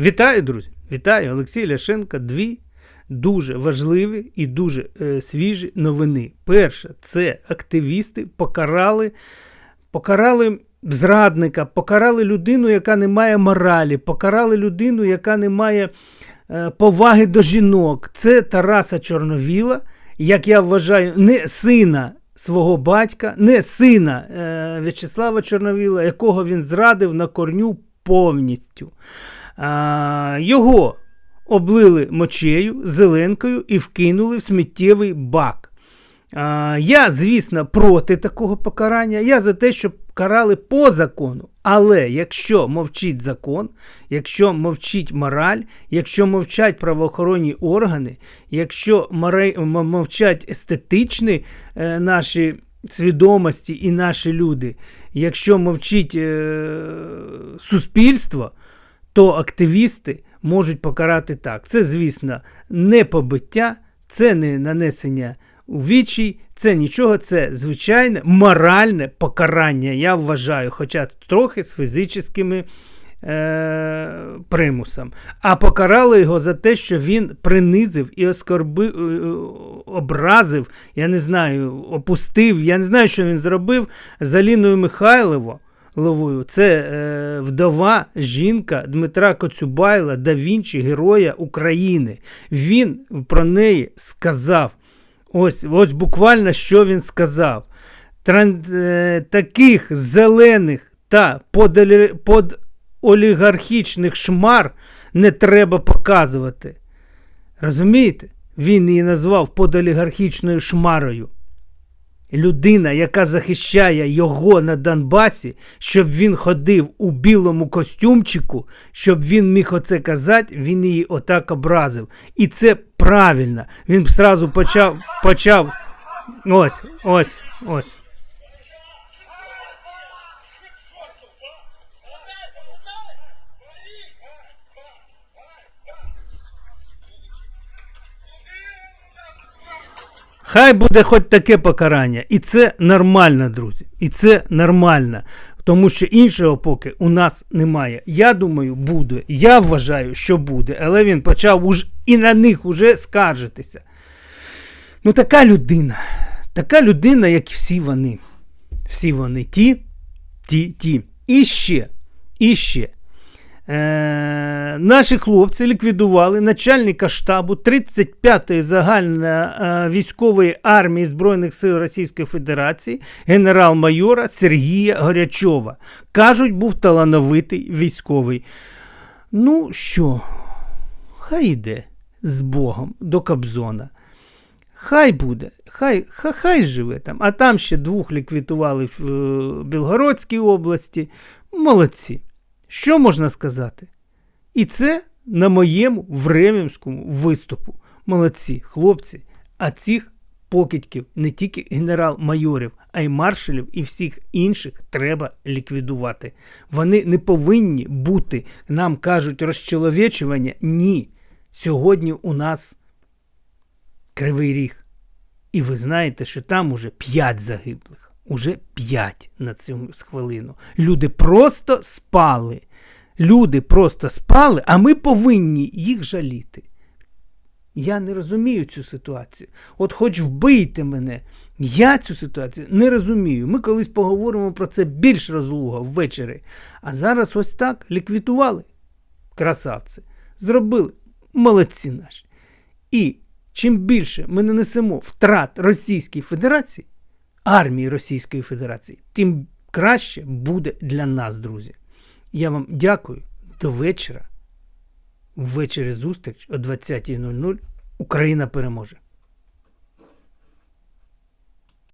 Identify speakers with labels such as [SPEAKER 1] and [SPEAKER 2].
[SPEAKER 1] Вітаю, друзі! Вітаю Олексій Ляшенко. Дві дуже важливі і дуже е, свіжі новини. Перша, це активісти покарали, покарали зрадника, покарали людину, яка не має моралі, покарали людину, яка не має е, поваги до жінок. Це Тараса Чорновіла, як я вважаю, не сина. Свого батька, не сина е, В'ячеслава Чорновіла, якого він зрадив на корню повністю. Його облили мочею, зеленкою і вкинули в сміттєвий бак. А, Я, звісно, проти такого покарання. Я за те, щоб карали по закону. Але якщо мовчить закон, якщо мовчить мораль, якщо мовчать правоохоронні органи, якщо мовчать естетичні е, наші свідомості і наші люди, якщо мовчить е, суспільство, то активісти можуть покарати так. Це, звісно, не побиття, це не нанесення у вічі, це нічого, це звичайне моральне покарання, я вважаю, хоча трохи з фізичними е, примусом. А покарали його за те, що він принизив і оскорбив, е, образив, я не знаю, опустив, я не знаю, що він зробив з Аліною Михайловою. Ловою. Це е, вдова жінка Дмитра Коцюбайла, да Вінчі, Героя України. Він про неї сказав. Ось ось буквально що він сказав. Тран, е, таких зелених та подолігархічних шмар не треба показувати. Розумієте? Він її назвав подолігархічною шмарою людина, яка захищає його на Донбасі, щоб він ходив у білому костюмчику, щоб він міг оце казати, він її отак образив. І це правильно. Він зразу почав почав. Ось, ось, ось. Хай буде хоч таке покарання. І це нормально, друзі. І це нормально. Тому що іншого поки у нас немає. Я думаю, буде. Я вважаю, що буде. Але він почав уж і на них уже скаржитися. Ну, така людина. Така людина, як всі вони. Всі вони ті, ті, ті. І ще, і ще. Е, Наші хлопці ліквідували начальника штабу 35-ї загальновійськової армії Збройних сил Російської Федерації генерал-майора Сергія Горячова. Кажуть, був талановитий військовий. Ну що, хай йде з Богом до Кобзона. Хай буде, хай хай, хай живе там. А там ще двох ліквідували в е, Білгородській області. Молодці. Що можна сказати? І це на моєму временському виступу. Молодці хлопці, а цих покидьків не тільки генерал-майорів, а й маршалів і всіх інших треба ліквідувати. Вони не повинні бути, нам кажуть, розчоловічування. Ні. Сьогодні у нас кривий ріг. І ви знаєте, що там уже п'ять загиблих уже 5 на цю хвилину. Люди просто спали. Люди просто спали, а ми повинні їх жаліти. Я не розумію цю ситуацію. От хоч вбийте мене. Я цю ситуацію не розумію. Ми колись поговоримо про це більш розлуго ввечері. А зараз ось так ліквідували. Красавці. Зробили молодці наші. І чим більше ми нанесемо втрат Російській Федерації, армії Російської Федерації, тим краще буде для нас, друзі. Я вам дякую до вечора. Ввечері зустріч о 20.00 Україна переможе.